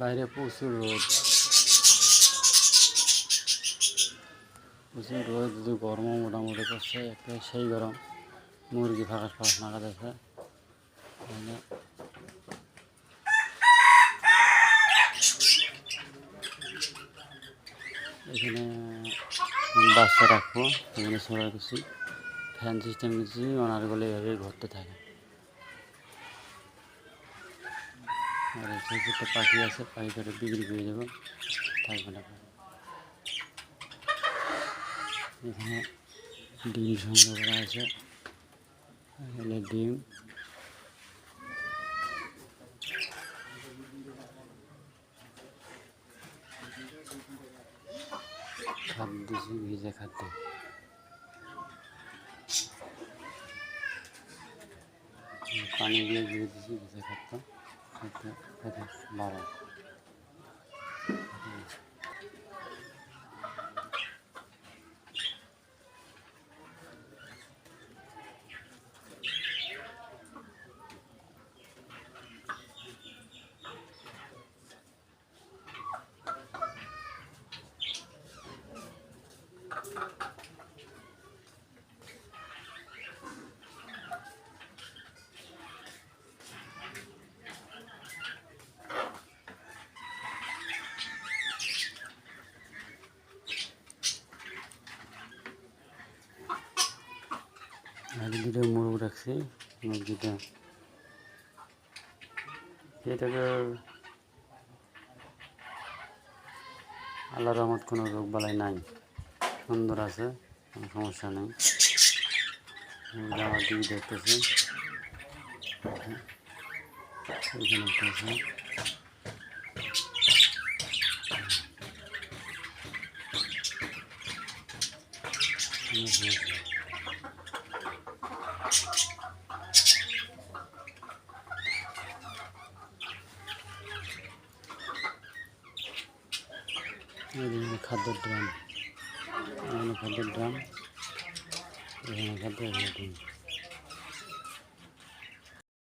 বাইরে প্রচুর রোদ। প্রচুর রোদ যদি গরমও মোটামুটি করছে। একটা সেই গরম। মুরগি ফাঁকা ফাঁস নাগা যাচ্ছে এখানে বাচ্চা রাখব। এখানে সবাই কিছু ফ্যান সিস্টেম কিছু ওনার বলে এভাবে ঘুরতে থাকে। আর একটা পাখি আছে পাখিটা বিক্রি করে দেবো। থাকবে না। এখানে ডিম সংগ্রহ করা আছে। এখানে ডিম। খাদ্য ভিজা খাদ্য। পানি দিয়ে দিয়ে ভিজা খাদ্য। 快点，快点，妈妈。Thank you. আর দুটো মুরগ রাখছি মুরগিটা এটাকে আল্লাহ রহমত কোনো রোগ বালাই নাই। সুন্দর আছে, কোনো সমস্যা নেই। আমার দিকে দেখতেছে। এখানে একটা নেই। এখানে খাদ্যের ড্রাম এখানে খাদ্যের ড্রাম এখানে খাদ্য এখানে ডিম